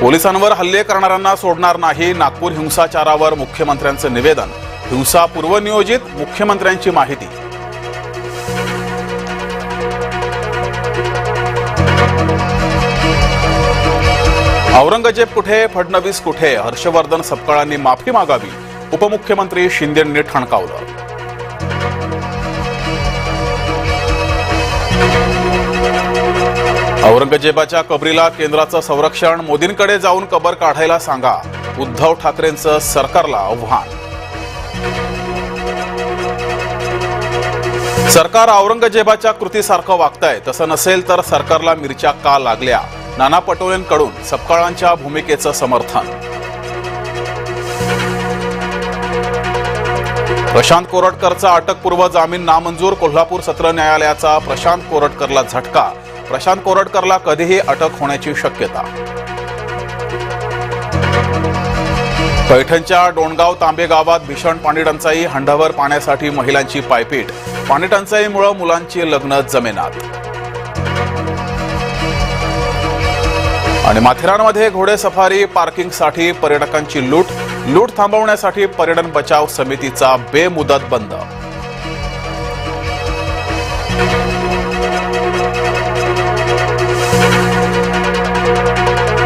पोलिसांवर हल्ले करणाऱ्यांना सोडणार नाही. नागपूर हिंसाचारावर मुख्यमंत्र्यांचं निवेदन. हिंसा पूर्वनियोजित मुख्यमंत्र्यांची माहिती. औरंगजेब कुठे? फडणवीस कुठे? हर्षवर्धन सपकाळांनी माफी मागावी. उपमुख्यमंत्री शिंदेंनी ठणकावलं. औरंगजेबाच्या कबरीला केंद्राचं संरक्षण मोदींकडे जाऊन कबर काढायला सांगा. उद्धव ठाकरेंचं सरकारला आव्हान. सरकार औरंगजेबाच्या कृतीसारखं वागतंय. तसं नसेल तर सरकारला मिरच्या का लागल्या? नाना पटोलेंकडून सपकाळांच्या भूमिकेचं समर्थन. प्रशांत कोरटकरचा अटकपूर्व जामीन नामंजूर कोल्हापूर सत्र न्यायालयाचा प्रशांत कोरटकरला झटका. प्रशांत कोरटकरला कधीही अटक होण्याची शक्यता. पैठणच्या डोणगाव तांबे गावात भीषण पाणी टंचाई हंडाभर पाण्यासाठी महिलांची पायपीट. पाणी टंचाईमुळे मुलांची लग्न जमेनात. आणि माथेरानमध्ये घोडे सफारी पार्किंगसाठी पर्यटकांची लूट. लूट थांबवण्यासाठी पर्यटन बचाव समितीचा बेमुदत बंद.